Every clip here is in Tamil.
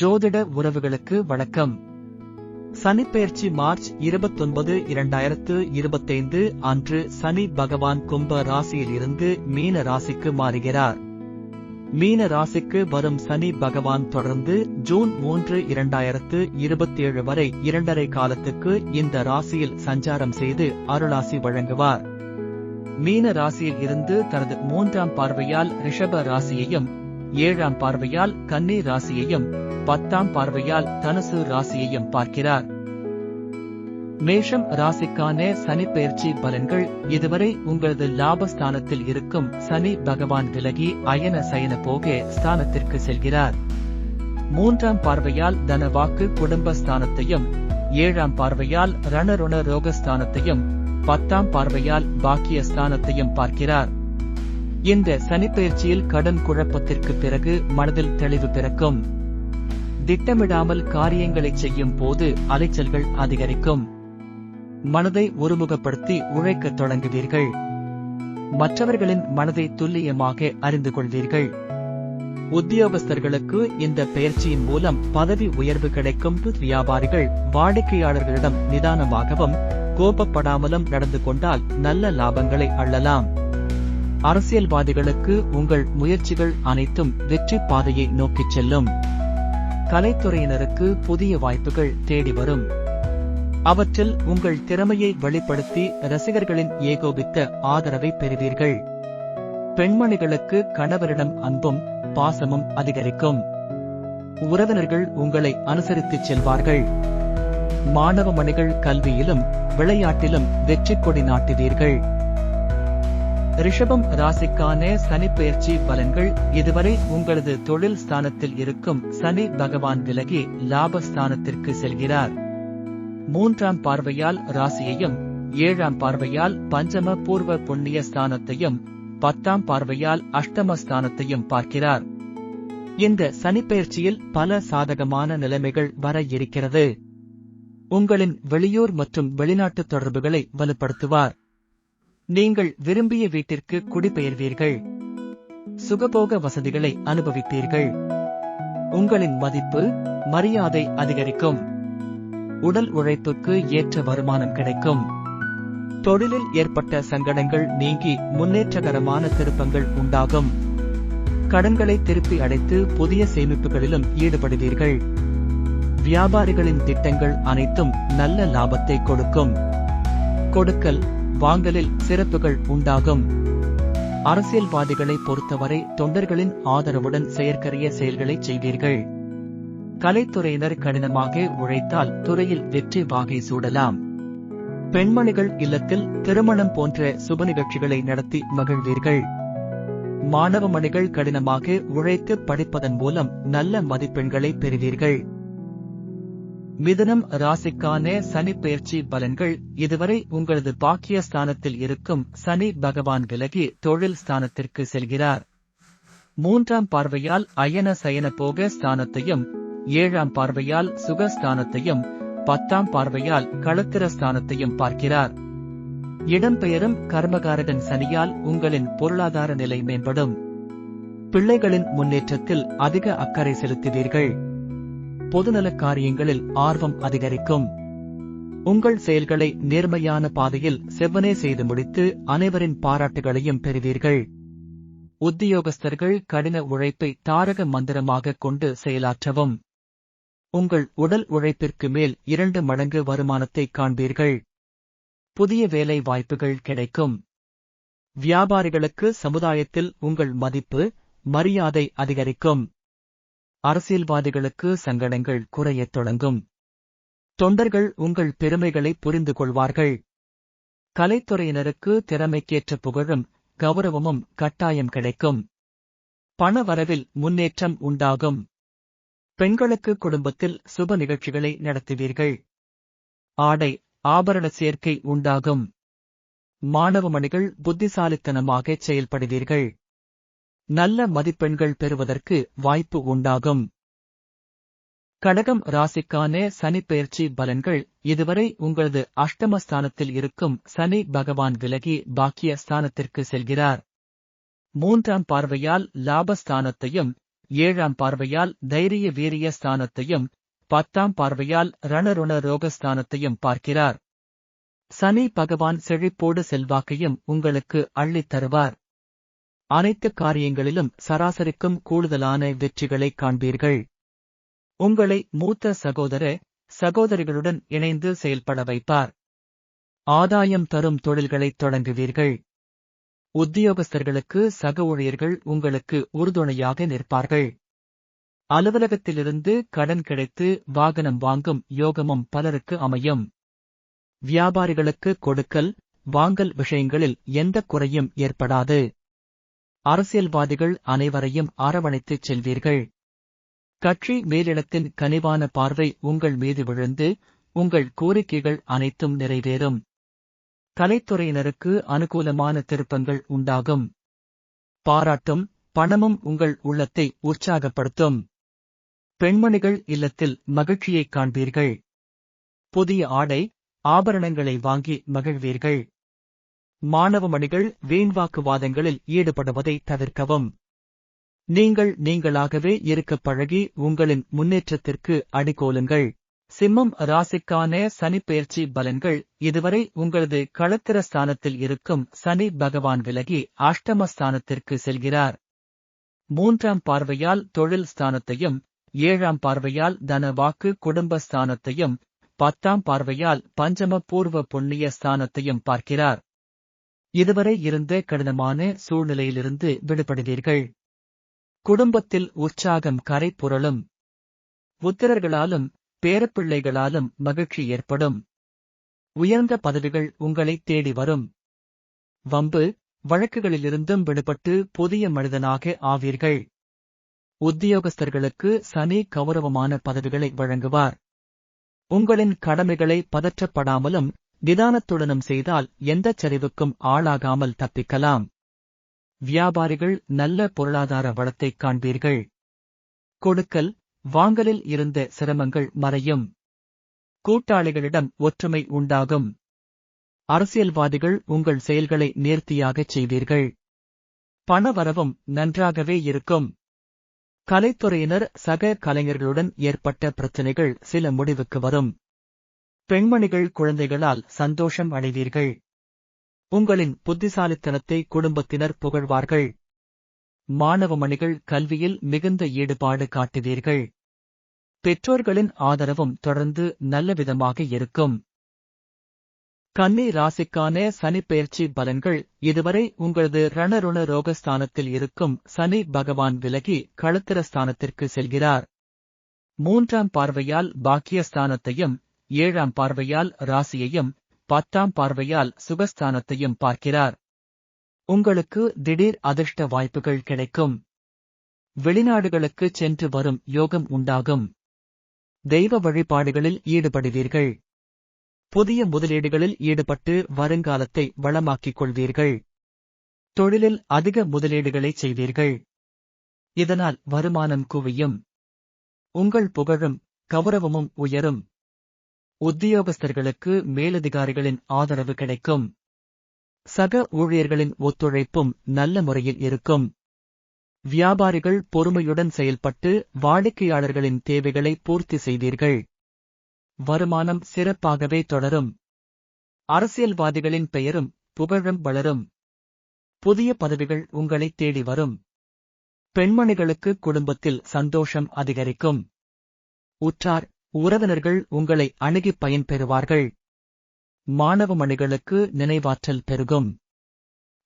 ஜோதிட உறவுகளுக்கு வணக்கம். சனிப்பெயர்ச்சி மார்ச் இருபத்தொன்பது இரண்டாயிரத்து இருபத்தைந்து அன்று சனி பகவான் கும்ப ராசியில் இருந்து மீன ராசிக்கு மாறுகிறார். மீன ராசிக்கு வரும் சனி பகவான் தொடர்ந்து ஜூன் மூன்று இரண்டாயிரத்து இருபத்தேழு வரை இரண்டரை காலத்துக்கு இந்த ராசியில் சஞ்சாரம் செய்து அருளாசி வழங்குவார். மீன ராசியில் இருந்து தனது மூன்றாம் பார்வையால் ரிஷப ராசியையும் ஏழாம் பார்வையால் கன்னி ராசியையும் பத்தாம் பார்வையால் தனுசு ராசியையும் பார்க்கிறார். மேஷம் ராசிக்கான சனி பயிற்சி பலன்கள் இதுவரை உங்களது லாபஸ்தானத்தில் இருக்கும் சனி பகவான் விலகி அயன சயன போக ஸ்தானத்திற்கு செல்கிறார். மூன்றாம் பார்வையால் தனவாக்கு குடும்பஸ்தானத்தையும் ஏழாம் பார்வையால் ரணருண ரோகஸ்தானத்தையும் பத்தாம் பார்வையால் பாக்கிய ஸ்தானத்தையும் பார்க்கிறார். இந்த சனிப்பெயர்ச்சியில் கடன் குழப்பத்திற்கு பிறகு மனதில் தெளிவு பிறக்கும். திட்டமிடாமல் காரியங்களை செய்யும் போது அலைச்சல்கள் அதிகரிக்கும். மனதை ஒருமுகப்படுத்தி உழைக்கத் தொடங்குவீர்கள். மற்றவர்களின் மனதை துல்லியமாக அறிந்து கொள்வீர்கள். உத்தியோகஸ்தர்களுக்கு இந்த பெயர்ச்சியின் மூலம் பதவி உயர்வு கிடைக்கும் வியாபாரிகள் வாடிக்கையாளர்களிடம் நிதானமாகவும் கோபப்படாமலும் நடந்து கொண்டால் நல்ல லாபங்களை அள்ளலாம். அரசியல்வாதிகளுக்கு உங்கள் முயற்சிகள் அனைத்தும் வெற்றி பாதையை நோக்கிச் செல்லும். கலைத்துறையினருக்கு புதிய வாய்ப்புகள் தேடி வரும். அவற்றில் உங்கள் திறமையை வெளிப்படுத்தி ரசிகர்களின் ஏகோபித்த ஆதரவை பெறுவீர்கள். பெண்மணிகளுக்கு கணவரிடம் அன்பும் பாசமும் அதிகரிக்கும். உறவினர்கள் உங்களை அனுசரித்துச் செல்வார்கள். மாணவ மணிகள் கல்வியிலும் விளையாட்டிலும் வெற்றி கொடி நாட்டுவீர்கள் ரிஷபம் ராசிக்கான சனி பலன்கள் இதுவரை உங்களது தொழில் ஸ்தானத்தில் இருக்கும் சனி பகவான் விலகி லாபஸ்தானத்திற்கு செல்கிறார். மூன்றாம் பார்வையால் ராசியையும் ஏழாம் பார்வையால் பஞ்சம பூர்வ புண்ணிய ஸ்தானத்தையும் பத்தாம் பார்வையால் அஷ்டம ஸ்தானத்தையும் பார்க்கிறார். இந்த சனிப்பெயர்ச்சியில் பல சாதகமான நிலைமைகள் வர இருக்கிறது. உங்களின் வெளியூர் மற்றும் வெளிநாட்டு தொடர்புகளை வலுப்படுத்துவார். நீங்கள் விரும்பிய வீட்டிற்கு குடிபெயர்வீர்கள். சுகபோக வசதிகளை அனுபவிப்பீர்கள். உங்களின் மதிப்பு மரியாதை அதிகரிக்கும். உடல் உழைப்புக்கு ஏற்ற வருமானம் கிடைக்கும். தொழிலில் ஏற்பட்ட சங்கடங்கள் நீங்கி முன்னேற்றகரமான திருப்பங்கள் உண்டாகும். கடன்களை திருப்பி அடைத்து புதிய சேமிப்புகளிலும் ஈடுபடுவீர்கள். வியாபாரிகளின் திட்டங்கள் அனைத்தும் நல்ல லாபத்தை கொடுக்கும். கொடுக்கல் வாங்கலில் சிறப்புகள் உண்டாகும். அரசியல்வாதிகளை பொறுத்தவரை தொண்டர்களின் ஆதரவுடன் செயற்கரிய செயல்களை செய்வீர்கள். கலைத்துறையினர் கடினமாக உழைத்தால் துறையில் வெற்றி வாகை சூடலாம். பெண்மணிகள் இல்லத்தில் திருமணம் போன்ற சுப நிகழ்ச்சிகளை நடத்தி மகிழ்வீர்கள். மாணவ மணிகள் கடினமாக உழைத்து படிப்பதன் மூலம் நல்ல மதிப்பெண்களை பெறுவீர்கள். மிதனம் ராசிக்கான சனி பெயர்ச்சி பலன்கள் இதுவரை உங்களது பாக்கிய ஸ்தானத்தில் இருக்கும் சனி பகவான் விலகி தொழில் ஸ்தானத்திற்கு செல்கிறார். மூன்றாம் பார்வையால் அயன சயன போக ஸ்தானத்தையும் ஏழாம் பார்வையால் சுகஸ்தானத்தையும் பத்தாம் பார்வையால் களத்திர ஸ்தானத்தையும் பார்க்கிறார். இடம்பெயரும் கர்மகாரகன் சனியால் உங்களின் பொருளாதார நிலை மேம்படும். பிள்ளைகளின் முன்னேற்றத்தில் அதிக அக்கறை செலுத்துவீர்கள். பொதுநல காரியங்களில் ஆர்வம் அதிகரிக்கும். உங்கள் செயல்களை நேர்மையான பாதையில் செவ்வனே செய்து முடித்து அனைவரின் பாராட்டுகளையும் பெறுவீர்கள். உத்தியோகஸ்தர்கள் கடின உழைப்பை தாரக மந்திரமாக கொண்டு செயலாற்றவும். உங்கள் உடல் உழைப்பிற்கு மேல் இரண்டு மடங்கு வருமானத்தை காண்பீர்கள். புதிய வேலை வாய்ப்புகள் கிடைக்கும். வியாபாரிகளுக்கு சமுதாயத்தில் உங்கள் மதிப்பு மரியாதை அதிகரிக்கும். அரசியல்வாதிகளுக்கு சங்கடங்கள் குறையத் தொடங்கும். தொண்டர்கள் உங்கள் பெருமைகளை புரிந்து கொள்வார்கள் கலைத்துறையினருக்கு திறமைக்கேற்ற புகழும் கௌரவமும் கட்டாயம் கிடைக்கும். பணவரவில் முன்னேற்றம் உண்டாகும். பெண்களுக்கு குடும்பத்தில் சுப நிகழ்ச்சிகளை நடத்துவீர்கள். ஆடை ஆபரண சேர்க்கை உண்டாகும். மாணவ மணிகள் புத்திசாலித்தனமாக செயல்படுவீர்கள். நல்ல மதிப்பெண்கள் பெறுவதற்கு வாய்ப்பு உண்டாகும். கடகம் ராசிக்கான சனி பெயர்ச்சி பலன்கள் இதுவரை உங்களது அஷ்டமஸ்தானத்தில் இருக்கும் சனி பகவான் விலகி பாக்கிய ஸ்தானத்திற்கு செல்கிறார். மூன்றாம் பார்வையால் லாபஸ்தானத்தையும் ஏழாம் பார்வையால் தைரிய வீரிய ஸ்தானத்தையும் பத்தாம் பார்வையால் ரணருண ரோகஸ்தானத்தையும் பார்க்கிறார். சனி பகவான் செழிப்போடு செல்வாக்கையும் உங்களுக்கு அள்ளித் தருவார். அனைத்து காரியங்களிலும் சராசரிக்கும் கூடுதலான வெற்றிகளை காண்பீர்கள். உங்களை மூத்த சகோதர சகோதரிகளுடன் இணைந்து செயல்பட வைப்பார். ஆதாயம் தரும் தொழில்களைத் தொடங்குவீர்கள். உத்தியோகஸ்தர்களுக்கு சக ஊழியர்கள் உங்களுக்கு உறுதுணையாக நிற்பார்கள். அலுவலகத்திலிருந்து கடன் கிடைத்து வாகனம் வாங்கும் யோகமும் பலருக்கு அமையும். வியாபாரிகளுக்கு கொடுக்கல் வாங்கல் விஷயங்களில் எந்த குறையும் ஏற்படாது. அரசியல்வாதிகள் அனைவரையும் அரவணைத்துச் செல்வீர்கள். கட்சி மேலிடத்தின் கனிவான பார்வை உங்கள் மீது விழுந்து உங்கள் கோரிக்கைகள் அனைத்தும் நிறைவேறும். கலைத்துறையினருக்கு அனுகூலமான திருப்பங்கள் உண்டாகும். பாராட்டும் பணமும் உங்கள் உள்ளத்தை உற்சாகப்படுத்தும். பெண்மணிகள் இல்லத்தில் மகிழ்ச்சியைக் காண்பீர்கள். புதிய ஆடை ஆபரணங்களை வாங்கி மகிழ்வீர்கள். மாணவமணிகள் வீண்வாக்குவாதங்களில் ஈடுபடுவதை தவிர்க்கவும். நீங்கள் நீங்களாகவே இருக்கப் பழகி உங்களின் முன்னேற்றத்திற்கு அடிகோலுங்கள். சிம்மம் ராசிக்கான சனிப்பெயர்ச்சி பலன்கள் இதுவரை உங்களது களத்திர ஸ்தானத்தில் இருக்கும் சனி பகவான் விலகி அஷ்டம ஸ்தானத்திற்கு செல்கிறார். மூன்றாம் பார்வையால் தொழில் ஸ்தானத்தையும் ஏழாம் பார்வையால் தன வாக்கு குடும்ப ஸ்தானத்தையும் பத்தாம் பார்வையால் பஞ்சம பூர்வ புண்ணிய ஸ்தானத்தையும் பார்க்கிறார். இதுவரை இருந்த கடினமான சூழ்நிலையிலிருந்து விடுபடுவீர்கள். குடும்பத்தில் உற்சாகம் கரை புரளும் புத்திரர்களாலும் பேரப்பிள்ளைகளாலும் மகிழ்ச்சி ஏற்படும். உயர்ந்த பதவிகள் உங்களை தேடி வரும். வம்பு வழக்குகளிலிருந்தும் விடுபட்டு புதிய மனிதனாக ஆவீர்கள். உத்தியோகஸ்தர்களுக்கு சனி கௌரவமான பதவிகளை வழங்குவார். உங்களின் கடமைகளை பதற்றப்படாமலும் நிதானத்துடனும் செய்தால் எந்தச் சரிவுக்கும் ஆளாகாமல் தப்பிக்கலாம். வியாபாரிகள் நல்ல பொருளாதார வளத்தைக் காண்பீர்கள். கொடுக்கல் வாங்கலில் இருந்த சிரமங்கள் மறையும். கூட்டாளிகளிடம் ஒற்றுமை உண்டாகும். அரசியல்வாதிகள் உங்கள் செயல்களை நேர்த்தியாகச் செய்வீர்கள். பணவரவும் நன்றாகவே இருக்கும். கலைத்துறையினர் சக கலைஞர்களுடன் ஏற்பட்ட பிரச்சினைகள் சில முடிவுக்கு வரும். பெண்மணிகள் குழந்தைகளால் சந்தோஷம் அடைவீர்கள். உங்களின் புத்திசாலித்தனத்தை குடும்பத்தினர் புகழ்வார்கள். மாணவமணிகள் கல்வியில் மிகுந்த ஈடுபாடு காட்டுவீர்கள். பெற்றோர்களின் ஆதரவும் தொடர்ந்து நல்லவிதமாக இருக்கும். கன்னி ராசிக்கான சனிப்பெயர்ச்சி பலன்கள் இதுவரை உங்களது ரணருண ரோகஸ்தானத்தில் இருக்கும் சனி பகவான் விலகி களத்திர ஸ்தானத்திற்கு செல்கிறார். மூன்றாம் பார்வையால் பாக்கியஸ்தானத்தையும் ஏழாம் பார்வையால் ராசியையும் பத்தாம் பார்வையால் சுகஸ்தானத்தையும் பார்க்கிறார். உங்களுக்கு திடீர் அதிர்ஷ்ட வாய்ப்புகள் கிடைக்கும். வெளிநாடுகளுக்கு சென்று வரும் யோகம் உண்டாகும். தெய்வ வழிபாடுகளில் ஈடுபடுவீர்கள். புதிய முதலீடுகளில் ஈடுபட்டு வருங்காலத்தை வளமாக்கிக் கொள்வீர்கள் தொழிலில் அதிக முதலீடுகளை செய்வீர்கள். இதனால் வருமானம் குவியும். உங்கள் புகழும் கௌரவமும் உயரும். உத்தியோகஸ்தர்களுக்கு மேலதிகாரிகளின் ஆதரவு கிடைக்கும். சக ஊழியர்களின் ஒத்துழைப்பும் நல்ல முறையில் இருக்கும். வியாபாரிகள் பொறுமையுடன் செயல்பட்டு வாடிக்கையாளர்களின் தேவைகளை பூர்த்தி செய்வீர்கள் வருமானம் சிறப்பாகவே தொடரும். அரசியல்வாதிகளின் பெயரும் புகழும் வளரும். புதிய பதவிகள் உங்களை தேடி வரும். பெண்மணிகளுக்கு குடும்பத்தில் சந்தோஷம் அதிகரிக்கும். உற்றார் உறவினர்கள் உங்களை அணுகி பயன்பெறுவார்கள். மாணவமணிகளுக்கு நினைவாற்றல் பெருகும்.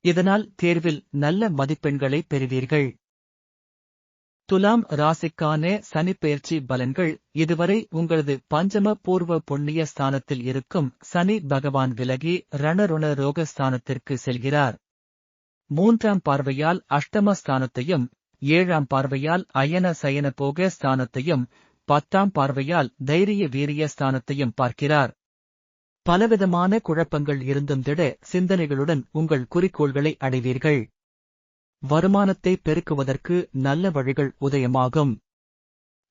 இதனால் தேர்வில் நல்ல மதிப்பெண்களை பெறுவீர்கள். துலாம் ராசிக்கான சனிப்பெயர்ச்சி பலன்கள் இதுவரை உங்களது பஞ்சம பூர்வ புண்ணிய ஸ்தானத்தில் இருக்கும் சனி பகவான் விலகி ரணருண ரோக ஸ்தானத்திற்கு செல்கிறார். மூன்றாம் பார்வையால் அஷ்டம ஸ்தானத்தையும் ஏழாம் பார்வையால் அயன சயன போக ஸ்தானத்தையும் பத்தாம் பார்வையால் தைரிய வீரிய ஸ்தானத்தையும் பார்க்கிறார். பலவிதமான குழப்பங்கள் இருந்தும் திட சிந்தனைகளுடன் உங்கள் குறிக்கோள்களை அடைவீர்கள். வருமானத்தை பெருக்குவதற்கு நல்ல வழிகள் உதயமாகும்.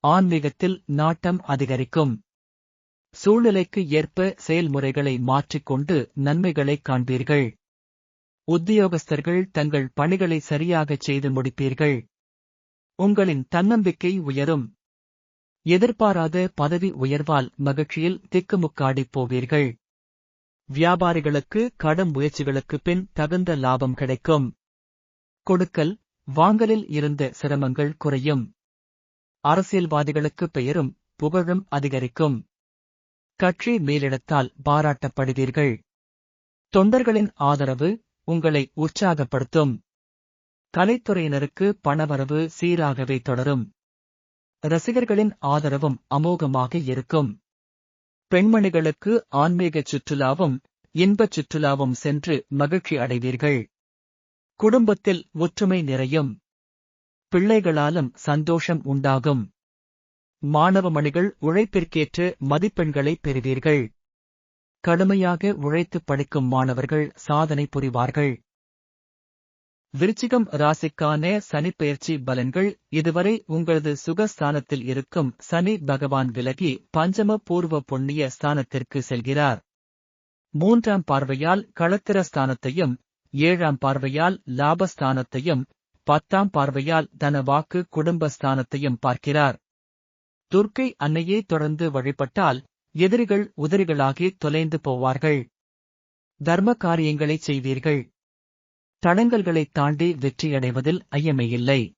ஆன்மீகத்தில் நாட்டம் அதிகரிக்கும். சூழ்நிலைக்கு ஏற்ப செயல்முறைகளை மாற்றிக்கொண்டு நன்மைகளை காண்பீர்கள். உத்தியோகஸ்தர்கள் தங்கள் பணிகளை சரியாகச் செய்து முடிப்பீர்கள். உங்களின் தன்னம்பிக்கை உயரும். எதிர்பாராத பதவி உயர்வால் மகிழ்ச்சியில் திக்குமுக்காடிப் போவீர்கள். வியாபாரிகளுக்கு கடும் முயற்சிகளுக்கு பின் தகுந்த லாபம் கிடைக்கும். கொடுக்கல் வாங்கலில் இருந்த சிரமங்கள் குறையும். அரசியல்வாதிகளுக்கு பெயரும் புகழும் அதிகரிக்கும். கட்சி மேலிடத்தால் பாராட்டப்படுவீர்கள். தொண்டர்களின் ஆதரவு உங்களை உற்சாகப்படுத்தும். கலைத்துறையினருக்கு பணவரவு சீராகவே தொடரும். ரசிகர்களின் ஆதரவும் அமோகமாக இருக்கும். பெண்மணிகளுக்கு ஆன்மீகச் சுற்றுலாவும் இன்பச் சுற்றுலாவும் சென்று மகிழ்ச்சி அடைவீர்கள். குடும்பத்தில் ஒற்றுமை நிறையும். பிள்ளைகளாலும் சந்தோஷம் உண்டாகும். மாணவமணிகள் உழைப்பிற்கேற்ற மதிப்பெண்களை பெறுவீர்கள். கடுமையாக உழைத்து படிக்கும் மாணவர்கள் சாதனை புரிவார்கள். விருச்சிகம் ராசிக்கான சனிப்பெயர்ச்சி பலன்கள் இதுவரை உங்களது சுகஸ்தானத்தில் இருக்கும் சனி பகவான் விலகி பஞ்சம பூர்வ புண்ணிய ஸ்தானத்திற்கு செல்கிறார். மூன்றாம் பார்வையால் களத்திர ஸ்தானத்தையும் ஏழாம் பார்வையால் லாபஸ்தானத்தையும் பத்தாம் பார்வையால் தன வாக்கு குடும்ப குடும்பஸ்தானத்தையும் பார்க்கிறார். துர்க்கை அன்னையே தொடர்ந்து வழிபட்டால் எதிரிகள் உதிரிகளாகி தொலைந்து போவார்கள். தர்ம காரியங்களைச் செய்வீர்கள். தடங்கல்களைத் தாண்டி வெற்றியடைவதில் ஐயமையில்லை.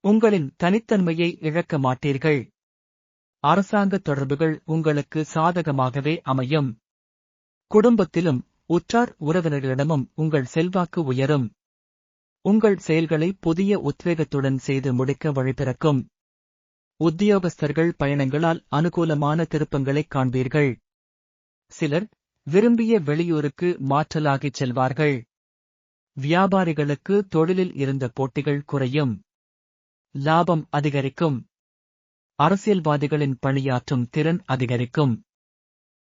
உங்களின் தனித்தன்மையை இழக்க மாட்டீர்கள். அரசாங்க தொடர்புகள் உங்களுக்கு சாதகமாகவே அமையும். குடும்பத்திலும் உற்றார் உறவினர்களிடமும் உங்கள் செல்வாக்கு உயரும். உங்கள் செயல்களை புதிய உத்வேகத்துடன் செய்து முடிக்க வழிபிறக்கும் உத்தியோகஸ்தர்கள் பயணங்களால் அனுகூலமான திருப்பங்களைக் காண்பீர்கள். சிலர் விரும்பிய வெளியூருக்கு மாற்றலாகிச் செல்வார்கள். வியாபாரிகளுக்கு தொழிலில் இருந்த போட்டிகள் குறையும். லாபம் அதிகரிக்கும். அரசியல்வாதிகளின் பணியாற்றும் திறன் அதிகரிக்கும்.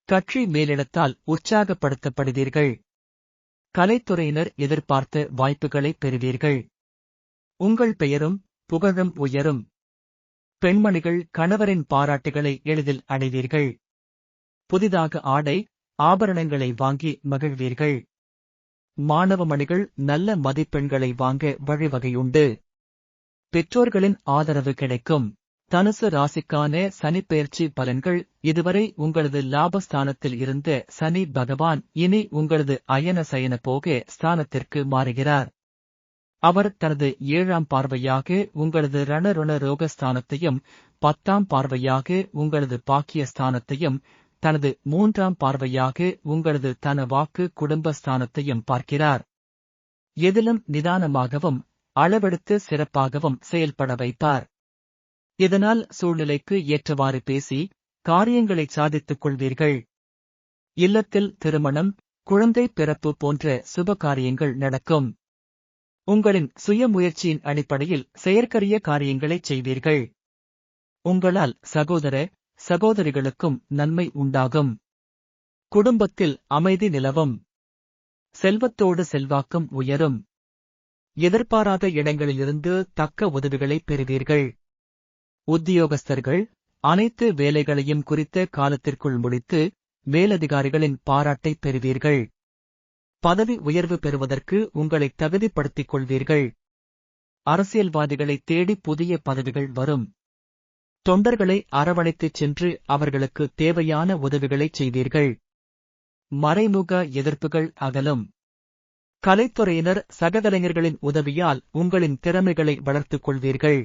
கட்சி மேலிடத்தால் உற்சாகப்படுத்தப்படுவீர்கள். கலைத்துறையினர் எதிர்பார்த்த வாய்ப்புகளை பெறுவீர்கள். உங்கள் பெயரும் புகழும் உயரும். பெண்மணிகள் கணவரின் பாராட்டுகளை எளிதில் அடைவீர்கள். புதிதாக ஆடை ஆபரணங்களை வாங்கி மகிழ்வீர்கள். மாணவமணிகள் நல்ல மதிப்பெண்களை வாங்க வழிவகையுண்டு. பெற்றோர்களின் ஆதரவு கிடைக்கும். தனுசு ராசிக்கான சனிப்பெயர்ச்சி பலன்கள் இதுவரை உங்களது லாபஸ்தானத்தில் இருந்த சனி பகவான் இனி உங்களது அயன சயன போக ஸ்தானத்திற்கு மாறுகிறார். அவர் தனது ஏழாம் பார்வையாக உங்களது ரணருண ரோகஸ்தானத்தையும் பத்தாம் பார்வையாக உங்களது பாக்கிய ஸ்தானத்தையும் தனது மூன்றாம் பார்வையாக உங்களது தன வாக்கு குடும்பஸ்தானத்தையும் பார்க்கிறார். எதிலும் நிதானமாகவும் அளவெடுத்து சிறப்பாகவும் செயல்பட வைப்பார். இதனால் சூழ்நிலைக்கு ஏற்றவாறு பேசி காரியங்களை சாதித்துக் கொள்வீர்கள். இல்லத்தில் திருமணம் குழந்தை பிறப்பு போன்ற சுப காரியங்கள் நடக்கும். உங்களின் சுய முயற்சியின் அடிப்படையில் செயற்கரிய காரியங்களைச் செய்வீர்கள். உங்களால் சகோதர சகோதரிகளுக்கும் நன்மை உண்டாகும். குடும்பத்தில் அமைதி நிலவும். செல்வத்தோடு செல்வாக்கும் உயரும். எதிர்பாராத இடங்களிலிருந்து தக்க உதவிகளை பெறுவீர்கள். உத்தியோகஸ்தர்கள் அனைத்து வேலைகளையும் குறித்த காலத்திற்குள் முடித்து மேலதிகாரிகளின் பாராட்டை பெறுவீர்கள். பதவி உயர்வு பெறுவதற்கு உங்களை தகுதிப்படுத்திக் கொள்வீர்கள். அரசியல்வாதிகளை தேடி புதிய பதவிகள் வரும். தொண்டர்களை அரவணைத்துச் சென்று அவர்களுக்கு தேவையான உதவிகளைச் செய்தீர்கள். மறைமுக எதிர்ப்புகள் அகலும். கலைத்துறையினர் சககலைஞர்களின் உதவியால் உங்களின் திறமைகளை வளர்த்துக் கொள்வீர்கள்.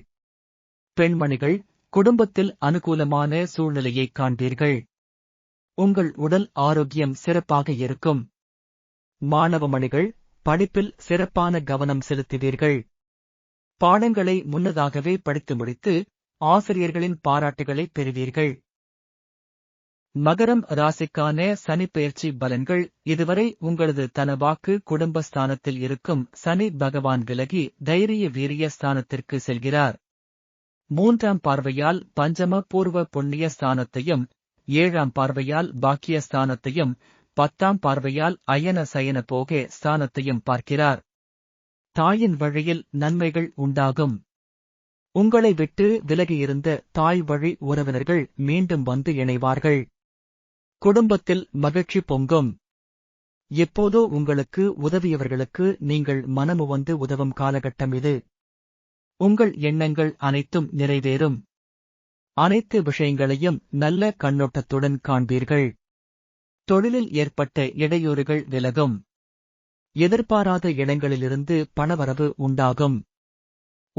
பெண்மணிகள் குடும்பத்தில் அனுகூலமான சூழ்நிலையை காண்பீர்கள். உங்கள் உடல் ஆரோக்கியம் சிறப்பாக இருக்கும். மாணவமணிகள் படிப்பில் சிறப்பான கவனம் செலுத்துவீர்கள். பாடங்களை முன்னதாகவே படித்து முடித்து ஆசிரியர்களின் பாராட்டுகளை பெறுவீர்கள். மகரம் ராசிக்கான சனிப்பெயர்ச்சி பலன்கள். இதுவரை உங்களது தனவாக்கு குடும்பஸ்தானத்தில் இருக்கும் சனி பகவான் விலகி தைரிய வீரிய ஸ்தானத்திற்கு செல்கிறார். மூன்றாம் பார்வையால் பஞ்சம பூர்வ புண்ணிய ஸ்தானத்தையும் ஏழாம் பார்வையால் பாக்கிய ஸ்தானத்தையும் பத்தாம் பார்வையால் அயன சயன போகே ஸ்தானத்தையும் பார்க்கிறார். தாயின் வழியில் நன்மைகள் உண்டாகும். உங்களை விட்டு விலகியிருந்த தாய் வழி உறவினர்கள் மீண்டும் வந்து இணைவார்கள். குடும்பத்தில் மகிழ்ச்சி பொங்கும். எப்போதோ உங்களுக்கு உதவியவர்களுக்கு நீங்கள் மனமு வந்து உதவும் காலகட்டம் இது. உங்கள் எண்ணங்கள் அனைத்தும் நிறைவேறும். அனைத்து விஷயங்களையும் நல்ல கண்ணோட்டத்துடன் காண்பீர்கள். தொழிலில் ஏற்பட்ட இடையூறுகள் விலகும். எதிர்பாராத இடங்களிலிருந்து பணவரவு உண்டாகும்.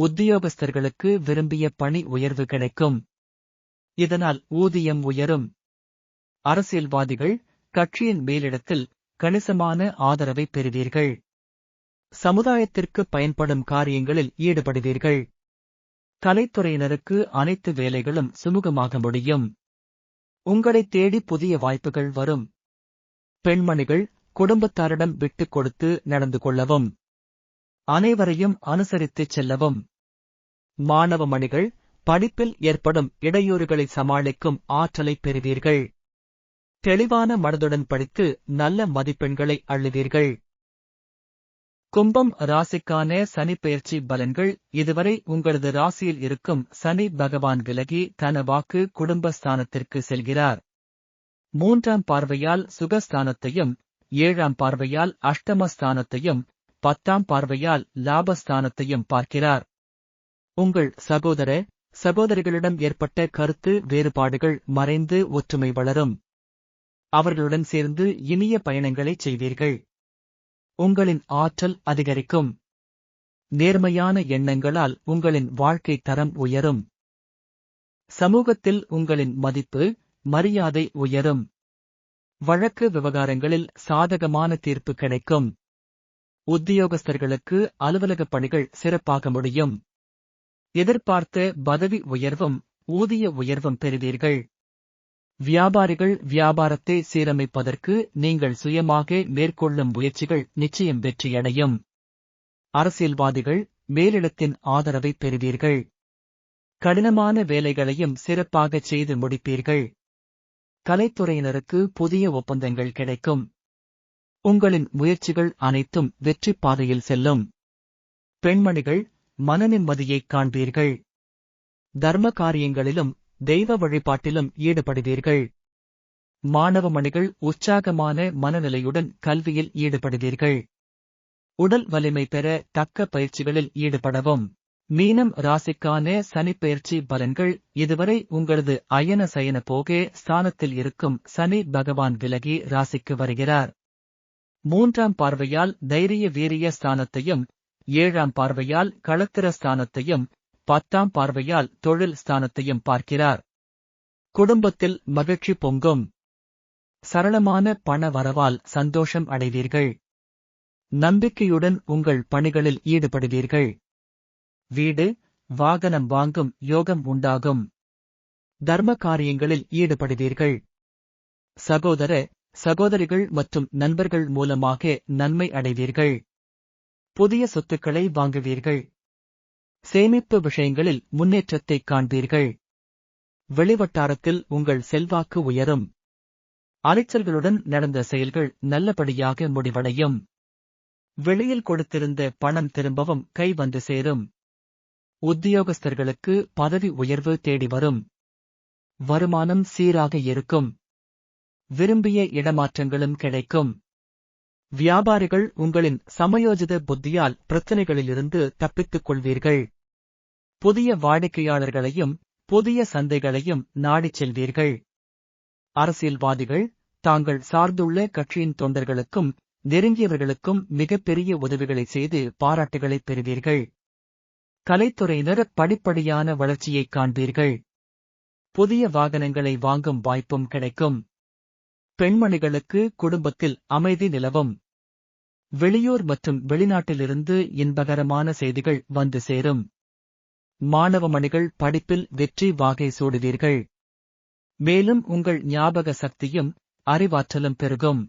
உத்தியோகஸ்தர்களுக்கு விரும்பிய பணி உயர்வு கிடைக்கும். இதனால் ஊதியம் உயரும். அரசியல்வாதிகள் கட்சியின் மேலிடத்தில் கணிசமான ஆதரவை பெறுவீர்கள். சமுதாயத்திற்கு பயன்படும் காரியங்களில் ஈடுபடுவீர்கள். கலைத்துறையினருக்கு அனைத்து வேலைகளும் சுமூகமாக முடியும். உங்களை தேடி புதிய வாய்ப்புகள் வரும். பெண்மணிகள் குடும்பத்தாரிடம் விட்டுக் கொடுத்து நடந்து கொள்ளவும். அனைவரையும் அனுசரித்துச் செல்லவும். மாணவ மணிகள் படிப்பில் ஏற்படும் இடையூறுகளை சமாளிக்கும் ஆற்றலை பெறுவீர்கள். தெளிவான மனதுடன் படித்து நல்ல மதிப்பெண்களை அள்ளுவீர்கள். கும்பம் ராசிக்கான சனி பெயர்ச்சி பலன்கள் இதுவரை உங்களது ராசியில் இருக்கும் சனி பகவான் விலகி தன வாக்கு குடும்பஸ்தானத்திற்கு செல்கிறார். மூன்றாம் பார்வையால் சுகஸ்தானத்தையும் ஏழாம் பார்வையால் அஷ்டமஸ்தானத்தையும் பத்தாம் பார்வையால் லாபஸ்தானத்தையும் பார்க்கிறார். உங்கள் சகோதர சகோதரிகளிடம் ஏற்பட்ட கருத்து வேறுபாடுகள் மறைந்து ஒற்றுமை வளரும். அவர்களுடன் சேர்ந்து இனிய பயணங்களைச் செய்வீர்கள். உங்களின் ஆற்றல் அதிகரிக்கும். நேர்மையான எண்ணங்களால் உங்களின் வாழ்க்கை தரம் உயரும். சமூகத்தில் உங்களின் மதிப்பு மரியாதை உயரும். வழக்கு விவகாரங்களில் சாதகமான தீர்ப்பு கிடைக்கும். உத்தியோகஸ்தர்களுக்கு அலுவலக பணிகள் சிறப்பாக முடியும். எதிர்பார்த்த பதவி உயர்வும் ஊதிய உயர்வும் பெறுவீர்கள். வியாபாரிகள் வியாபாரத்தை சீரமைப்பதற்கு நீங்கள் சுயமாக மேற்கொள்ளும் முயற்சிகள் நிச்சயம் வெற்றியடையும். அரசியல்வாதிகள் மேலிடத்தின் ஆதரவை பெறுவீர்கள். கடினமான வேலைகளையும் சிறப்பாகச் செய்து முடிப்பீர்கள். கலைத்துறையினருக்கு புதிய ஒப்பந்தங்கள் கிடைக்கும். உங்களின் முயற்சிகள் அனைத்தும் வெற்றி பாதையில் செல்லும். பெண்மணிகள் மனநிம்மதியைக் காண்பீர்கள். தர்ம காரியங்களிலும் தெய்வ வழிபாட்டிலும் ஈடுபடுவீர்கள். மாணவ மணிகள் உற்சாகமான மனநிலையுடன் கல்வியில் ஈடுபடுவீர்கள். உடல் வலிமை பெற தக்க பயிற்சிகளில் ஈடுபடவும். மீனம் ராசிக்கான சனிப்பெயர்ச்சி பலன்கள் இதுவரை உங்களது அயன சயன போகே ஸ்தானத்தில் இருக்கும் சனி பகவான் விலகி ராசிக்கு வருகிறார். மூன்றாம் பார்வையால் தைரிய வீரிய ஸ்தானத்தையும் ஏழாம் பார்வையால் களத்திர ஸ்தானத்தையும் பத்தாம் பார்வையால் தொழில் ஸ்தானத்தையும் பார்க்கிறார். குடும்பத்தில் மகிழ்ச்சி பொங்கும். சரளமான பண வரவால் சந்தோஷம் அடைவீர்கள். நம்பிக்கையுடன் உங்கள் பணிகளில் ஈடுபடுவீர்கள். வீடு வாகனம் வாங்கும் யோகம் உண்டாகும். தர்ம காரியங்களில் ஈடுபடுவீர்கள். சகோதர சகோதரிகள் மற்றும் நண்பர்கள் மூலமாக நன்மை அடைவீர்கள். புதிய சொத்துக்களை வாங்குவீர்கள். சேமிப்பு விஷயங்களில் முன்னேற்றத்தை காண்பீர்கள். வெளிவட்டாரத்தில் உங்கள் செல்வாக்கு உயரும். அலைச்சல்களுடன் நடந்த செயல்கள் நல்லபடியாக முடிவடையும். வெளியில் கொடுத்திருந்த பணம் திரும்பவும் கை வந்து சேரும். உத்தியோகஸ்தர்களுக்கு பதவி உயர்வு தேடி வரும். வருமானம் சீராக இருக்கும். விரும்பிய இடமாற்றங்களும் கிடைக்கும். வியாபாரிகள் உங்களின் சமயோஜித புத்தியால் பிரச்சனைகளிலிருந்து தப்பித்துக் கொள்வீர்கள். புதிய வாடிக்கையாளர்களையும் புதிய சந்தைகளையும் நாடிச் செல்வீர்கள். அரசியல்வாதிகள் தாங்கள் சார்ந்துள்ள கட்சியின் தொண்டர்களுக்கும் நெருங்கியவர்களுக்கும் மிகப்பெரிய உதவிகளை செய்து பாராட்டுகளைப் பெறுவீர்கள். கலைத்துறையினர் படிப்படியான வளர்ச்சியைக் காண்பீர்கள். புதிய வாகனங்களை வாங்கும் வாய்ப்பும் கிடைக்கும். பெண்மணிகளுக்கு குடும்பத்தில் அமைதி நிலவும். வெளியூர் மற்றும் வெளிநாட்டிலிருந்து இன்பகரமான செய்திகள் வந்து சேரும். மாணவ மணிகள் படிப்பில் வெற்றி வாகை சூடுவீர்கள். மேலும் உங்கள் ஞாபக சக்தியும் அறிவாற்றலும் பெருகும்.